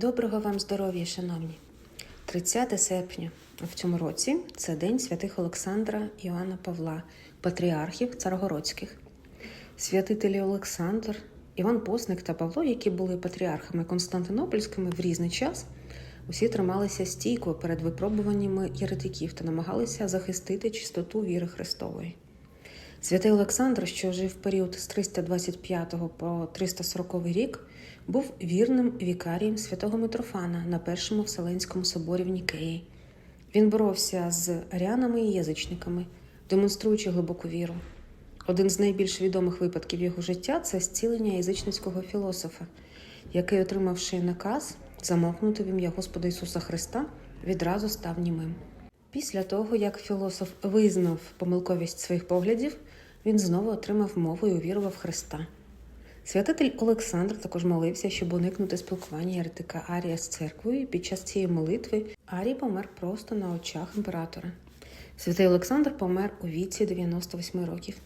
Доброго вам здоров'я, шановні! 30 серпня в цьому році це День святих Олександра Іоанна Павла, патріархів царогородських. Святителі Олександр, Іван Посник та Павло, які були патріархами Константинопольськими в різний час, усі трималися стійко перед випробуваннями єретиків та намагалися захистити чистоту віри Христової. Святий Олександр, що жив в період з 325 по 340 рік, був вірним вікарієм святого Митрофана на першому Вселенському соборі в Нікеї. Він боровся з аріанами і язичниками, демонструючи глибоку віру. Один з найбільш відомих випадків його життя це зцілення язичницького філософа, який, отримавши наказ замовкнути в ім'я Господа Ісуса Христа, відразу став німим. Після того, як філософ визнав помилковість своїх поглядів, він знову отримав мову і увірував Христа. Святитель Олександр також молився, щоб уникнути спілкування єретика Арія з церквою. і Під час цієї молитви Арій помер просто на очах імператора. Святий Олександр помер у віці 98 років.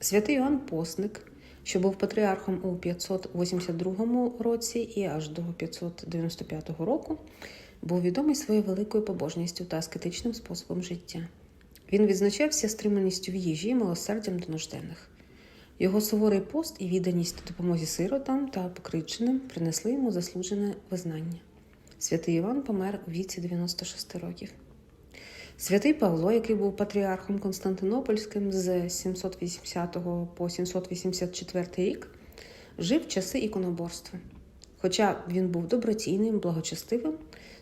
Святий Іоанн Посник, що був патріархом у 582 році і аж до 595 року, був відомий своєю великою побожністю та аскетичним способом життя. Він відзначався стриманістю в їжі і милосердям до нужденних. Його суворий пост і відданість допомозі сиротам та покриченим принесли йому заслужене визнання. Святий Іван помер у віці 96 років. Святий Павло, який був патріархом Константинопольським з 780 по 784 рік, жив в часи іконоборства. Хоча він був добротійним, благочестивим,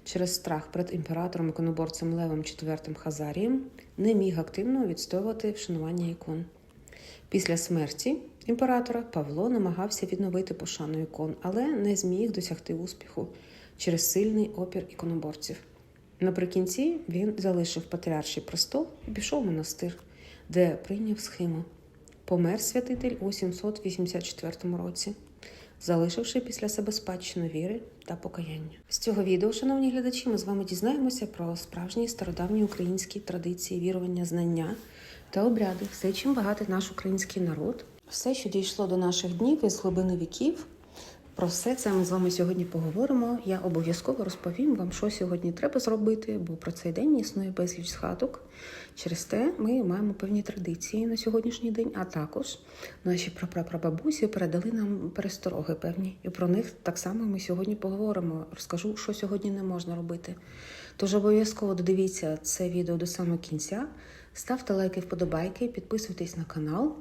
через страх перед імператором іконоборцем Левом IV Хазарієм не міг активно відстоювати вшанування ікон. Після смерті імператора Павло намагався відновити пошану ікон, але не зміг досягти успіху через сильний опір іконоборців. Наприкінці він залишив патріарший престол і пішов в монастир, де прийняв схиму. Помер святитель у 784 році, залишивши після себе спадщину віри та покаяння. З цього відео, шановні глядачі, ми з вами дізнаємося про справжні стародавні українські традиції, вірування, знання та обряди, все, чим багатий наш український народ, все, що дійшло до наших днів із глибини віків. Про все це ми з вами сьогодні поговоримо. Я обов'язково розповім вам, що сьогодні треба зробити, бо про цей день існує безліч згадок. Через те ми маємо певні традиції на сьогоднішній день, а також наші прапрапрабабусі передали нам перестороги певні. І про них так само ми сьогодні поговоримо. Розкажу, що сьогодні не можна робити. Тож обов'язково додивіться це відео до самого кінця. Ставте лайки, вподобайки, підписуйтесь на канал.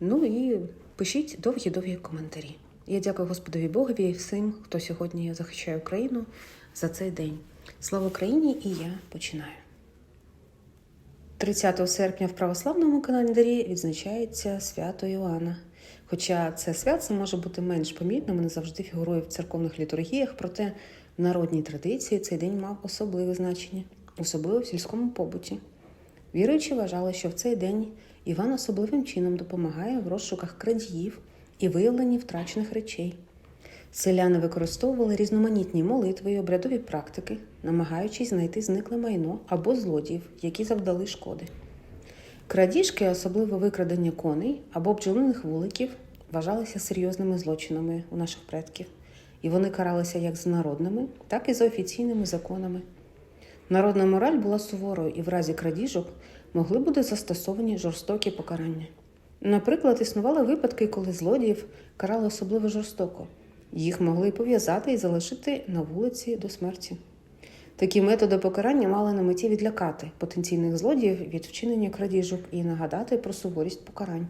Ну і пишіть довгі-довгі коментарі. Я дякую Господові Богові і всім, хто сьогодні захищає Україну за цей день. Слава Україні! І я починаю. 30 серпня в православному календарі відзначається свято Іоанна. Хоча це свято може бути менш помітним і не завжди фігурує в церковних літургіях, проте в народній традиції цей день мав особливе значення, особливо в сільському побуті. Віруючі вважали, що в цей день Іван особливим чином допомагає в розшуках крадіїв і виявленні втрачених речей. Селяни використовували різноманітні молитви і обрядові практики, намагаючись знайти зникле майно або злодіїв, які завдали шкоди. Крадіжки, особливо викрадення коней або бджолиних вуликів, вважалися серйозними злочинами у наших предків, і вони каралися як за народними, так і за офіційними законами. Народна мораль була суворою, і в разі крадіжок могли бути застосовані жорстокі покарання. Наприклад, існували випадки, коли злодіїв карали особливо жорстоко. Їх могли пов'язати і залишити на вулиці до смерті. Такі методи покарання мали на меті відлякати потенційних злодіїв від вчинення крадіжок і нагадати про суворість покарань.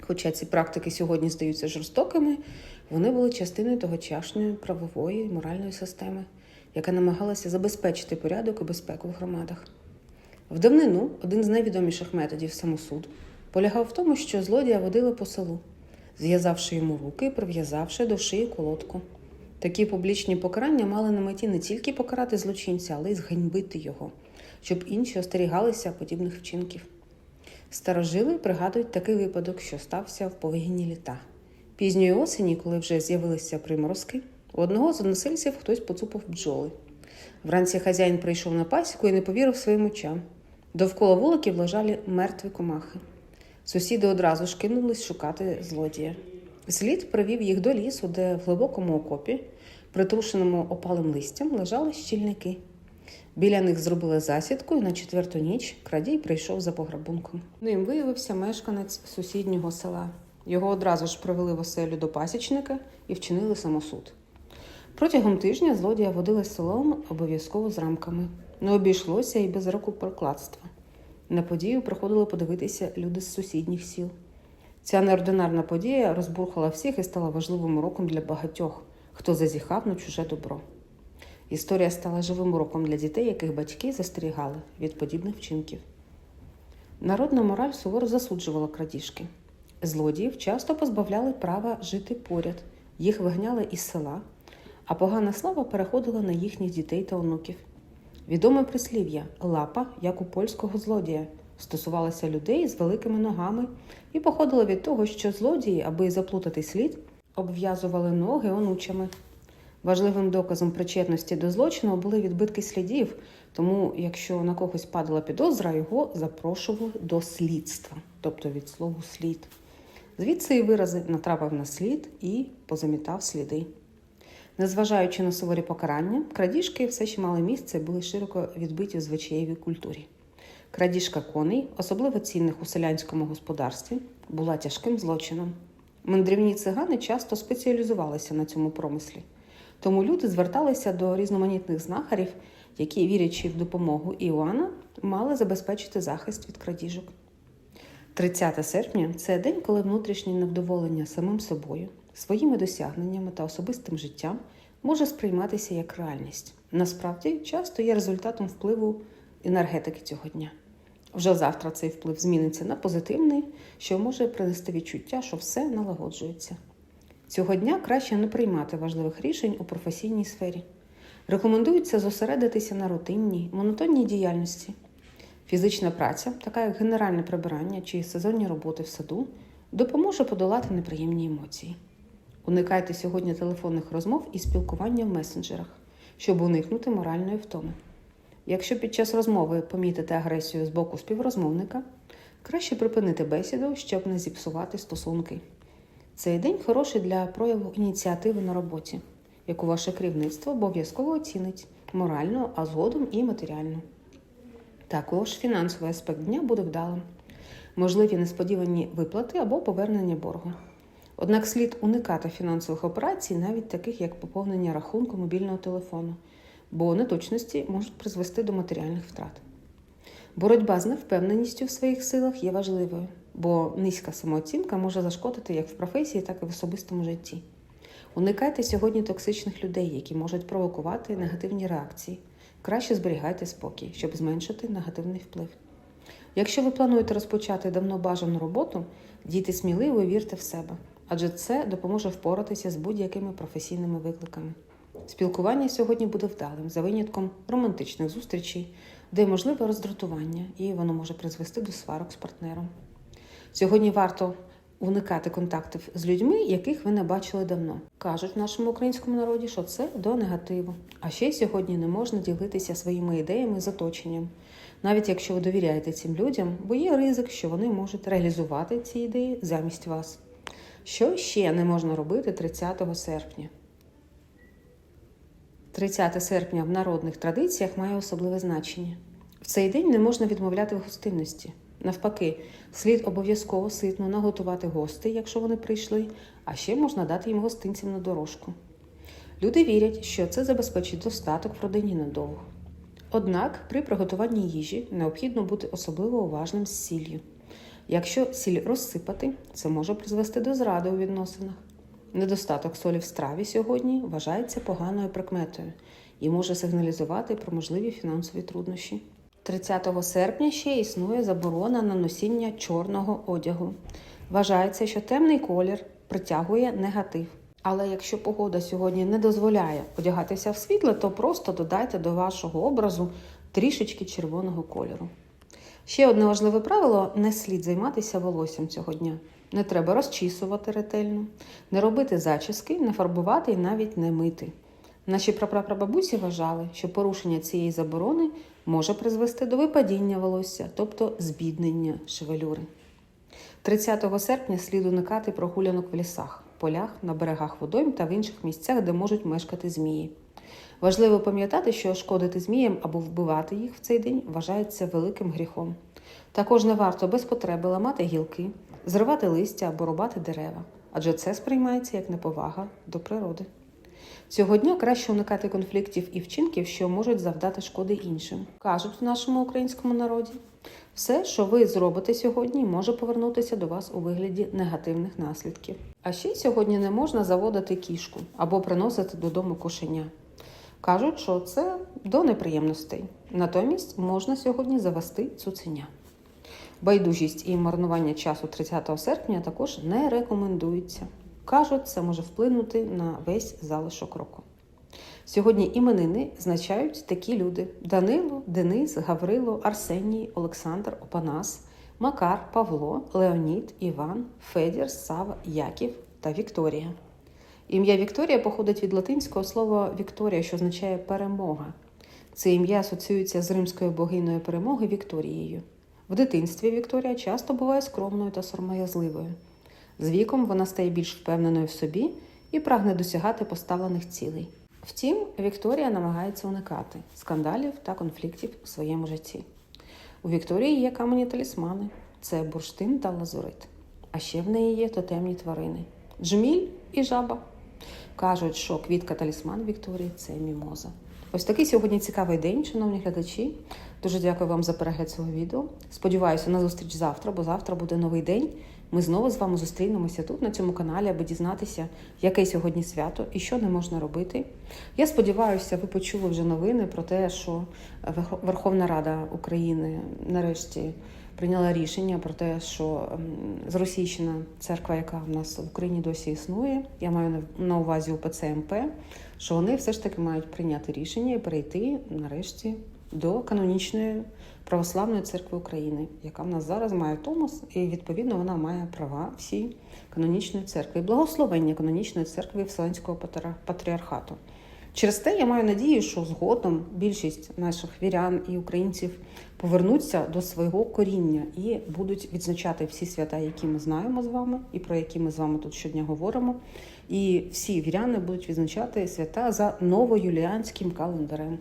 Хоча ці практики сьогодні здаються жорстокими, вони були частиною тогочасної правової і моральної системи, яка намагалася забезпечити порядок і безпеку в громадах. В давнину один з найвідоміших методів самосуду полягав в тому, що злодія водили по селу, зв'язавши йому руки, прив'язавши до шиї колодку. Такі публічні покарання мали на меті не тільки покарати злочинця, але й зганьбити його, щоб інші остерігалися подібних вчинків. Старожили пригадують такий випадок, що стався в повигінні літа. Пізньої осені, коли вже з'явилися приморозки, у одного з односельців хтось поцупив бджоли. Вранці хазяїн прийшов на пасіку і не повірив своїм очам. Довкола вуликів лежали мертві комахи. Сусіди одразу ж кинулись шукати злодія. Слід привів їх до лісу, де в глибокому окопі притрушеному опалим листям лежали щільники. Біля них зробили засідку, і на четверту ніч крадій прийшов за пограбунком. Ним виявився мешканець сусіднього села. Його одразу ж привели в оселю до пасічника і вчинили самосуд. Протягом тижня злодія водили селом обов'язково з рамками. Не обійшлося і без рукопрокладства. На подію приходили подивитися люди з сусідніх сіл. Ця неординарна подія розбурхала всіх і стала важливим уроком для багатьох, хто зазіхав на чуже добро. Історія стала живим уроком для дітей, яких батьки застерігали від подібних вчинків. Народна мораль суворо засуджувала крадіжки. Злодіїв часто позбавляли права жити поряд, їх вигняли із села, а погана слава переходила на їхніх дітей та онуків. Відоме прислів'я лапа, як у польського злодія, стосувалося людей з великими ногами і походило від того, що злодії, аби заплутати слід, обв'язували ноги онучами. Важливим доказом причетності до злочину були відбитки слідів, тому якщо на когось падала підозра, його запрошували до слідства, тобто від слову слід. Звідси і вирази натрапив на слід і позамітав сліди. Незважаючи на суворі покарання, крадіжки все ще мали місце і були широко відбиті в звичаєвій культурі. Крадіжка коней, особливо цінних у селянському господарстві, була тяжким злочином. Мандрівні цигани часто спеціалізувалися на цьому промислі. Тому люди зверталися до різноманітних знахарів, які, вірячи в допомогу Іоанна, мали забезпечити захист від крадіжок. 30 серпня це день, коли внутрішнє невдоволення самим собою, своїми досягненнями та особистим життям може сприйматися як реальність. Насправді, часто є результатом впливу енергетики цього дня. Вже завтра цей вплив зміниться на позитивний, що може принести відчуття, що все налагоджується. Цього дня краще не приймати важливих рішень у професійній сфері. Рекомендується зосередитися на рутинній, монотонній діяльності. Фізична праця, така як генеральне прибирання чи сезонні роботи в саду, допоможе подолати неприємні емоції. Уникайте сьогодні телефонних розмов і спілкування в месенджерах, щоб уникнути моральної втоми. Якщо під час розмови помітите агресію з боку співрозмовника, краще припинити бесіду, щоб не зіпсувати стосунки. Цей день хороший для прояву ініціативи на роботі, яку ваше керівництво обов'язково оцінить морально, а згодом і матеріально. Також фінансовий аспект дня буде вдалим, можливі несподівані виплати або повернення боргу. Однак слід уникати фінансових операцій, навіть таких як поповнення рахунку мобільного телефону, бо неточності можуть призвести до матеріальних втрат. Боротьба з невпевненістю в своїх силах є важливою, бо низька самооцінка може зашкодити як в професії, так і в особистому житті. Уникайте сьогодні токсичних людей, які можуть провокувати негативні реакції. Краще зберігайте спокій, щоб зменшити негативний вплив. Якщо ви плануєте розпочати давно бажану роботу, дійте сміливо і вірте в себе, адже це допоможе впоратися з будь-якими професійними викликами. Спілкування сьогодні буде вдалим за винятком романтичних зустрічей, де можливе роздратування, і воно може призвести до сварок з партнером. Сьогодні варто уникати контактів з людьми, яких ви не бачили давно. Кажуть в нашому українському народі, що це до негативу. А ще сьогодні не можна ділитися своїми ідеями з оточенням, навіть якщо ви довіряєте цим людям, бо є ризик, що вони можуть реалізувати ці ідеї замість вас. Що ще не можна робити 30 серпня? 30 серпня в народних традиціях має особливе значення. В цей день не можна відмовляти в гостинності. Навпаки, слід обов'язково ситно наготувати гостей, якщо вони прийшли, а ще можна дати їм гостинцям на дорожку. Люди вірять, що це забезпечить достаток в родині надовго. Однак при приготуванні їжі необхідно бути особливо уважним з сіллю. Якщо сіль розсипати, це може призвести до зради у відносинах. Недостаток солі в страві сьогодні вважається поганою прикметою і може сигналізувати про можливі фінансові труднощі. 30 серпня ще існує заборона на носіння чорного одягу. Вважається, що темний колір притягує негатив. Але якщо погода сьогодні не дозволяє одягатися в світле, то просто додайте до вашого образу трішечки червоного кольору. Ще одне важливе правило: не слід займатися волоссям цього дня. Не треба розчісувати ретельно, не робити зачіски, не фарбувати і навіть не мити. Наші прапрапрабабусі вважали, що порушення цієї заборони може призвести до випадіння волосся, тобто збіднення шевелюри. 30 серпня слід уникати прогулянок в лісах. полях, на берегах водойм та в інших місцях, де можуть мешкати змії. Важливо пам'ятати, що шкодити зміям або вбивати їх в цей день вважається великим гріхом. Також не варто без потреби ламати гілки, зривати листя або рубати дерева, адже це сприймається як неповага до природи. Цього дня краще уникати конфліктів і вчинків, що можуть завдати шкоди іншим. Кажуть в нашому українському народі, все, що ви зробите сьогодні, може повернутися до вас у вигляді негативних наслідків. А ще сьогодні не можна заводити кішку або приносити додому кошеня. Кажуть, що це до неприємностей. Натомість можна сьогодні завести цуценя. Байдужість і марнування часу 30 серпня також не рекомендується. Кажуть, це може вплинути на весь залишок року. Сьогодні іменини значають такі люди: Данило, Денис, Гаврило, Арсеній, Олександр, Опанас, Макар, Павло, Леонід, Іван, Федір, Сава, Яків та Вікторія. Ім'я Вікторія походить від латинського слова Вікторія, що означає перемога. Це ім'я асоціюється з римською богиною перемоги Вікторією. В дитинстві Вікторія часто буває скромною та сором'язливою. З віком вона стає більш впевненою в собі і прагне досягати поставлених цілей. Втім, Вікторія намагається уникати скандалів та конфліктів у своєму житті. У Вікторії є камені талісмани це бурштин та лазурит. А ще в неї є тотемні тварини джміль і жаба. Кажуть, що квітка талісман Вікторії це мімоза. Ось такий сьогодні цікавий день, шановні глядачі. Дуже дякую вам за перегляд цього відео. Сподіваюся на зустріч завтра, бо завтра буде новий день. Ми знову з вами зустрінемося тут, на цьому каналі, аби дізнатися, яке сьогодні свято і що не можна робити. Я сподіваюся, ви почули вже новини про те, що Верховна Рада України нарешті прийняла рішення про те, що ем, зросійщена церква, яка в нас в Україні досі існує, я маю на- увазі УПЦ МП, що вони все ж таки мають прийняти рішення і перейти нарешті до канонічної православної церкви України, яка в нас зараз має томос, і відповідно вона має права всі канонічної церкви благословення канонічної церкви Вселенського патріархату. Через те я маю надію, що згодом більшість наших вірян і українців повернуться до свого коріння і будуть відзначати всі свята, які ми знаємо з вами, і про які ми з вами тут щодня говоримо. І всі віряни будуть відзначати свята за новоюліанським календарем.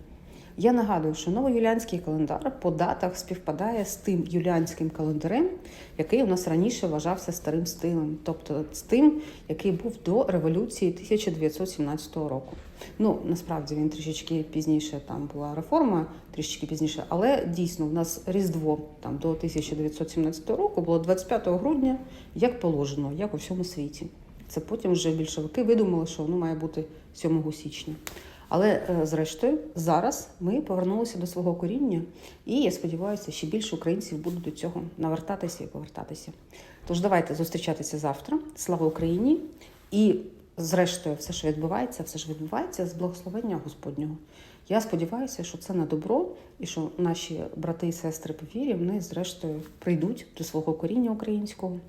Я нагадую, що новоюліанський календар по датах співпадає з тим юліанським календарем, який у нас раніше вважався старим стилем, тобто з тим, який був до революції 1917 року. Ну насправді він трішечки пізніше там була реформа, трішечки пізніше, але дійсно в нас Різдво там до 1917 року було 25 грудня, як положено, як у всьому світі. Це потім вже більшовики видумали, що воно має бути 7 січня. Але е, зрештою, зараз ми повернулися до свого коріння, і я сподіваюся, ще більше українців будуть до цього навертатися і повертатися. Тож давайте зустрічатися завтра. Слава Україні! І зрештою, все, що відбувається, все ж відбувається з благословення Господнього. Я сподіваюся, що це на добро, і що наші брати і сестри по вірі, вони зрештою прийдуть до свого коріння українського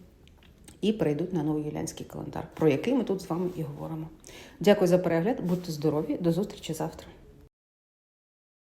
і перейдуть на новий юліанський календар, про який ми тут з вами і говоримо. Дякую за перегляд, будьте здорові, до зустрічі завтра.